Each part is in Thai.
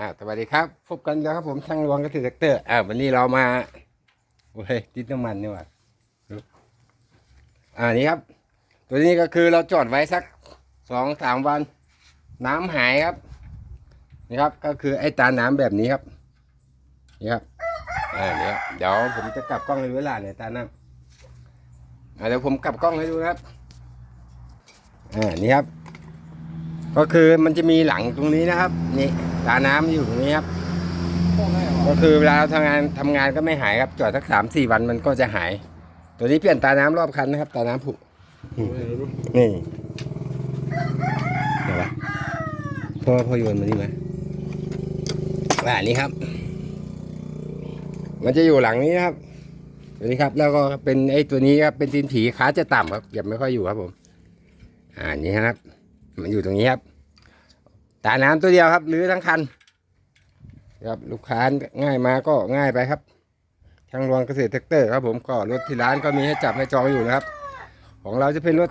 อ่าสวัสดีครับพบกันแล้วครับผมช่างรวงเกษตรเตอร์อ่าวันนี้เรามาโอ้ยติดน้ำมันนี่หว่าอ่านี่ครับ ตัวนี้ก็คือเราจอดไว้สักสองสามวัน น้ำหายครับนี่ครับ ก็คือไอ้ตาน้ำแบบนี้ครับ นี่ครับอ่าเดี๋ยวเดี๋ยวผมจะกลับกล้องให้ดูเวลาเนี่ยตาน้ำอ่าเดี๋ยวผมกลับกล้องให้ดูนะครับอ่านี่ครับ ก็คือมันจะมีหลังตรงนี้นะครับ นี่ตาน้ำอยู่ตรงนี้ครับ ก็คือเวลาเราทำงานทำงานก็ไม่หายครับจอดสักสามสี่วันมันก็จะหาย ตัวนี้เปลี่ยนตาน้ำรอบคันนะครับ ตาน้ำผุนี่เดี๋ยวละพ่อพ่อโยนมานี่ไหมว่าอันนี้ครับ มันจะอยู่หลังนี้นะครับตัวนี้ครับ แล้วก็เป็นไอ้ตัวนี้ครับเป็นตีนผีขาจะต่ำครับเหยียบไม่ค่อยอยู่ครับผม อ่านี่ครับ มันอยู่ตรงนี้ครับตาน้ำตัวเดียวครับหรือทั้งคันครับลูกค้าง่ายมาก็ง่ายไปครับทางรวงเกษตรแท็กเตอร์ครับผมก็รถที่ร้านก็มีให้จับให้จองอยู่นะครับ ของเราจะเป็นรถ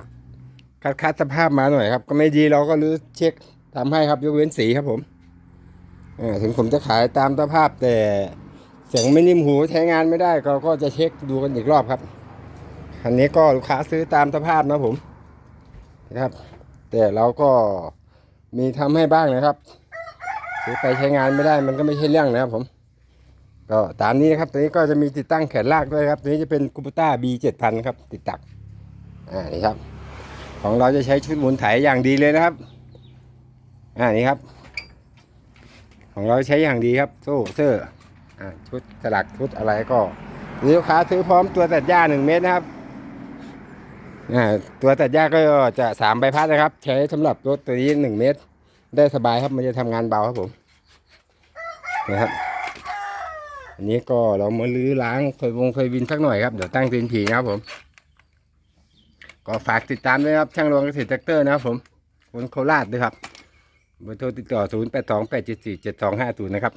คัดคัดสภาพมาหน่อยครับ ก็ไม่ดีเราก็รื้อเช็คทำให้ครับยกเว้นสีครับผมอถึงผมจะขายตามสภาพแต่เสียงไม่นิ่มหูใช้งานไม่ได้เราก็จะเช็คดูกันอีกรอบครับคันนี้ก็ลูกค้าซื้อตามสภาพนะผมนะครับ แต่เราก็มีทำให้บ้างนะครับซื้อไปใช้งานไม่ได้มันก็ไม่ใช่เรื่องนะครับผม ก็ตามนี้นะครับตัวนี้ก็จะมีติดตั้งแขนลากด้วยครับตัวนี้จะเป็นคูปต้า B 7 0 0 0ครับ ติดตักอ่านี่ครับ ของเราจะใช้ชุดหมุนไถอย่างดีเลยนะครับอ่านี่ครับ ของเราใช้อย่างดีครับโซ่เสื้ออ่าชุดสลักชุดอะไรก็ลูกค้าซื้อพร้อมตัวตัดหญ้าหนึ่งเมตรนะครับ ตัวตัดหญ้าก็จะสามใบพัดนะครับ ใช้สำหรับรถตัวนี้หนึ่งเมตร ได้สบายครับมันจะทำงานเบาครับผมนะครับอันนี้ก็เรามาลื้อล้างเคยวงเคยวินสักหน่อยครับเดี๋ยวตั้งตีนผีนะครับผม ก็ฝากติดตามด้วยครับช่างรวงเกษตรแทรกเตอร์นะครับผมคนโคราชด้วยครับเบอร์โทรติดต่อ 0 8 2 8 7 4 7 2 5 0 นะครับ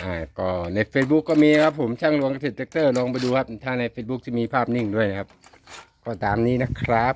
อ่า ก็ใน Facebook ก็มีครับผมช่างรวงเกษตรแทรกเตอร์ลองไปดูครับ ถ้าใน Facebook จะมีภาพนิ่งด้วยนะครับ ก็ตามนี้นะครับ